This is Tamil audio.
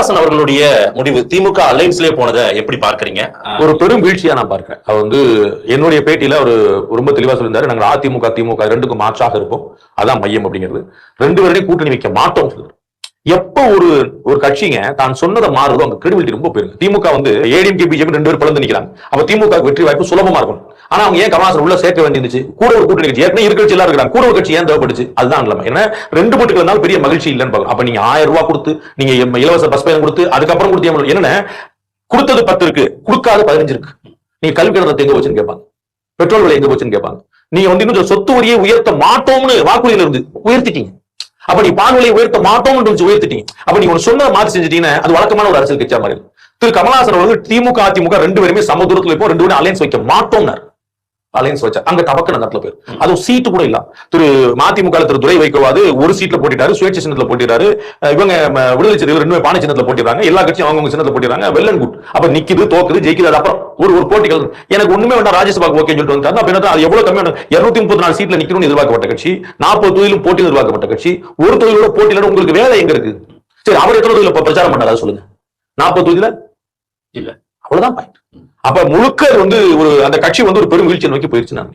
கமலஹாசன் அவர்களுடைய முடிவு திமுக அலைன்ஸ்லயே போனதை எப்படி பார்க்கறீங்க? ஒரு பெரும் வீழ்ச்சியா நான் பார்க்கிறேன். அவர் வந்து என்னுடைய பேட்டியில ஒரு ரொம்ப தெளிவா சொல்லியிருந்தாரு நாங்கள் அதிமுக திமுக ரெண்டுக்கும் மாற்றாக இருப்போம். அதான் மையம் அப்படிங்கிறது. ரெண்டு பேரையும் கூட்டணி வைக்க மாட்டோம் சொல்றாரு. எப்ப ஒரு ஒரு கட்சிங்க தான் சொன்னதை மாறுதோ அங்க கிரெடிபிலிட்டி ரொம்ப போயிருங்க. திமுக வந்து ஏடிஎம்கே பிஜேபி ரெண்டு பேரும் பிளந்து நிக்கிறாங்க. அப்ப திமுக வெற்றி வாய்ப்பு சுலபமா இருக்கும் ஆனா அவங்க ஏன் கமலாசன் உள்ள சேர்க்க வேண்டியிருந்துச்சு? கூட ஒரு கூட்டணி கட்சி ஏற்கனவே இருக்கிற கட்சி எல்லாம் இருக்கிறாங்க. கூட ஒரு கட்சி ஏன் தேவைப்படுச்சு? அதுதான் இல்லாம ஏன்னா ரெண்டு போட்டுக்கு இருந்தாலும் பெரிய மகிழ்ச்சி இல்லைன்னு பார்க்கலாம் அப்ப நீங்க ஆயிரம் ரூபாய் கொடுத்து நீங்க இலவச பஸ் பயணம் கொடுத்து அதுக்கப்புறம் கொடுத்து என்னன்னா? கொடுத்தது பத்து இருக்கு கொடுக்காத பதினஞ்சு இருக்கு. நீங்க கல்வி கட்டணத்தை எங்க போச்சுன்னு கேட்பாங்க. பெட்ரோல் விலை எங்க போச்சுன்னு கேட்பாங்க. நீங்க வந்து இன்னும் சொத்து வரியை உயர்த்த மாட்டோம்னு வாக்குறுதியில இருந்து உயர்த்திட்டீங்க. அப்ப நீ பால் உயர்த்த மாட்டோம்னு இருந்துச்சு உயர்த்திட்டீங்க. அப்ப நீ ஒண்ணு சொன்னதை மாத்தி செஞ்சுட்டீங்கன்னா அது வழக்கமான ஒரு அரசியல் கட்சியா மாதிரி திரு கமலஹாசன் அவர்கள் திமுக அதிமுக ரெண்டு பேருமே சமதூரத்துல இப்போ ரெண்டு பேரும் அலையன்ஸ் வைக்க மாட்டோம்னாரு. அலையன்ஸ் வச்சா அங்க டபக்கு அந்த இடத்துல போயிரு. அதுவும் சீட்டு கூட இல்ல. திரு மதிமுக திரு துரை வைக்கவாது ஒரு சீட்ல போட்டிட்டாரு சுயேட்சை சின்னத்துல போட்டிட்டாரு இவங்க விடுதலை சிறுத்தைகள் ரெண்டு பேரும் பானை சின்னத்துல போட்டிடுறாங்க. எல்லா கட்சியும் அவங்க சின்னத்துல போட்டிடுறாங்க. வெல் அண்ட் குட் அப்ப நிக்குது தோக்குது ஜெயிக்குது அது அப்புறம் ஒரு ஒரு போட்டிகள். எனக்கு ஒண்ணுமே வேண்டாம் ராஜ்யசபாக்கு ஓகே சொல்லிட்டு வந்தாங்க அப்ப என்ன அது எவ்வளவு கம்மியான இருநூத்தி முப்பத்தி நாலு சீட்ல நிக்கணும்னு எதிர்பார்க்கப்பட்ட கட்சி. நாற்பது தொகுதியிலும் போட்டி எதிர்பார்க்கப்பட்ட கட்சி. ஒரு தொகுதியோட போட்டியில உங்களுக்கு வேலை எங்க இருக்கு? சரி அவர் எத்தனை தொகுதியில பிரச்சாரம் பண்ணாரு? சொல்லுங்க. நாற்பது தொகுதியில? இல்ல. அவ்வளவுதான் பாயிண்ட் அப்ப முழுக்க வந்து ஒரு அந்த கட்சி வந்து ஒரு பெரும் வீழ்ச்சியை நோக்கி போயிருச்சு நான்